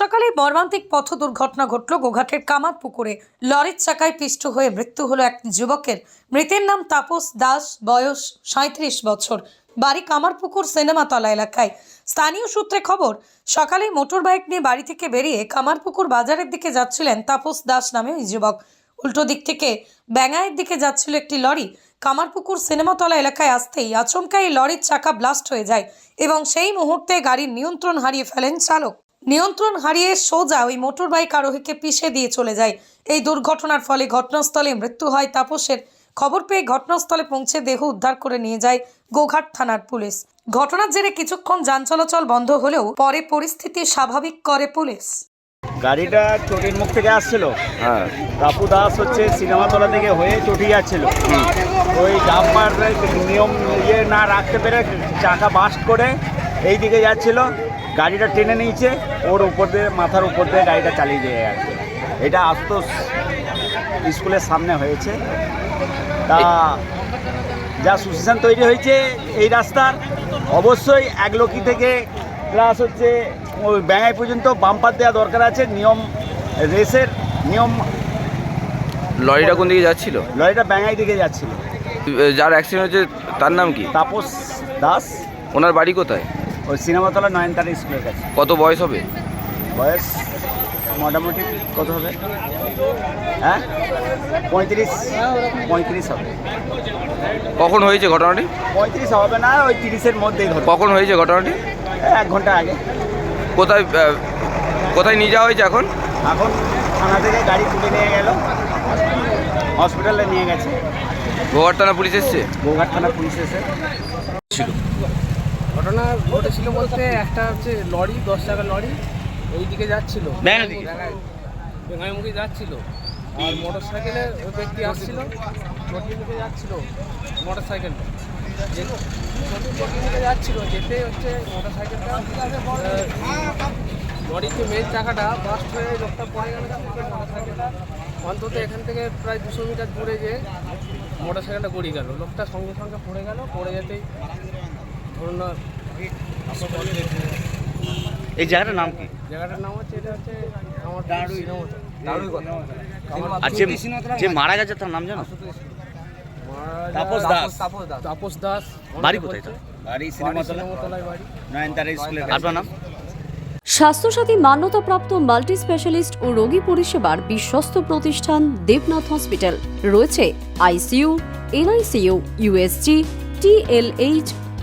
সকালে মর্মান্তিক পথ দুর্ঘটনা ঘটল গোঘাটের কামারপুকুরে। লরির চাকায় পিষ্ট হয়ে মৃত্যু হলো এক যুবকের। মৃতের নাম তাপস দাস, বয়স সাঁত্রিশ বছর। বাড়ি কামারপুকুর সিনেমাতলা এলাকায়। স্থানীয় সূত্রে খবর সকালে মোটর বাইক নিয়ে বাড়ি থেকে বেরিয়ে কামারপুকুর বাজারের দিকে যাচ্ছিলেন তাপস দাস নামে ওই যুবক। উল্টো দিক থেকে ব্যাঙায়ের দিকে যাচ্ছিল একটি লরি। কামারপুকুর সিনেমাতলা এলাকায় আসতেই আচমকা এই লরির চাকা ব্লাস্ট হয়ে যায় এবং সেই মুহূর্তে গাড়ির নিয়ন্ত্রণ হারিয়ে ফেলেন চালক। নিয়ন্ত্রণ হারিয়ে সোজা ওই মোটর বাইক আরোহীকে পিষে দিয়ে চলে যায়। এই দুর্ঘটনার ফলে ঘটনাস্থলে মৃত্যু হয় তাপসের। খবর পেয়ে ঘটনাস্থলে পৌঁছে দেহ উদ্ধার করে নিয়ে যায় গোঘাট থানার পুলিশ। ঘটনার জেরে কিছুক্ষণ যান চলাচল বন্ধ হলেও পরে পরিস্থিতি স্বাভাবিক করে পুলিশ। গাড়িটা চটির মুখ থেকে আসছিল। হ্যাঁ। টাপু দাস হচ্ছে সিনেমাতলা থেকে হয়ে চটি যাচ্ছিল। ওই ডাম্পার নিয়ম ইয়ে না রাখতে পেরে চাকা বাস্ট করে এই দিকে যাচ্ছিল। গাড়িটা টেনে নিয়েছে ওর উপর দিয়ে মাথার উপর দিয়ে গাড়িটা চালিয়ে দিয়ে গেছে এটা আস্তোষ স্কুলের সামনে হয়েছে। তা যা সুশাসন তৈরি হয়েছে এই রাস্তার অবশ্যই একলকি থেকে প্লাস হচ্ছে ওই ব্যাঙাই পর্যন্ত বাম্পার দেওয়া দরকার আছে। নিয়ম রেসের নিয়ম লরিটা কোন দিকে যাচ্ছিল? লরিটা ব্যাঙাই দিকে যাচ্ছিল। যার অ্যাক্সিডেন্ট হয়েছে তার নাম কি? তাপস দাস। ওনার বাড়ি কোথায়? ওই সিনেমাতলা নয়নতারা স্কুলের কাছে কত বয়স হবে? বয়স মোটামুটি কত হবে? হ্যাঁ? পঁয়ত্রিশ পঁয়ত্রিশ হবে। কখন হয়েছে ঘটনাটি? পঁয়ত্রিশ হবে না ওই তিরিশের মধ্যেই কখন হয়েছে ঘটনাটি? এক ঘণ্টা আগে। কোথায় কোথায় নিয়ে যাওয়া হয়েছে এখন? এখন থানা থেকে গাড়ি তুলে নিয়ে গেল হসপিটালে নিয়ে গেছে। গোঘাট থানা পুলিশ এসছে? গোঘাট থানা পুলিশ এসে ছিল। ঘটনা ঘটেছিল বলতে একটা হচ্ছে লরি দশ টাকা লরি ওই দিকে যাচ্ছিল? বেঙ্গাইমুখী যাচ্ছিল। আর মোটর সাইকেলে ওই ব্যক্তি আসছিল দিকে যাচ্ছিল মোটর সাইকেলটা দিকে যাচ্ছিল যেতে হচ্ছে মোটর সাইকেলটা লরির যে মেন চাকাটা বাস্ট হয়ে লোকটা পড়ে গেল। মোটর সাইকেলটা অন্তত এখান থেকে প্রায় দুশো মিটার দূরে যে মোটর সাইকেলটা গড়িয়ে গেল। লোকটা সঙ্গে সঙ্গে পড়ে গেল পড়ে যেতেই এই জায়গাটার নাম কি? জায়গাটার নাম হচ্ছে এটা হচ্ছে আমার দারুই কথা আর যে যে মারা গেছে তার নাম জানো? তাপস দাস। তাপস দাস। বাড়ি কোথায় তার? বাড়ি সিনেমাতলায়। বাড়ি। নয়নতারা স্কুলের আপনার নাম? স্বাস্থ্যসাথী মান্যতাপ্রাপ্ত মাল্টি স্পেশালিস্ট ও রোগী পরিষেবার বিশ্বস্ত প্রতিষ্ঠান দেবনাথ হসপিটাল। রয়েছে ICU NICU USG TLH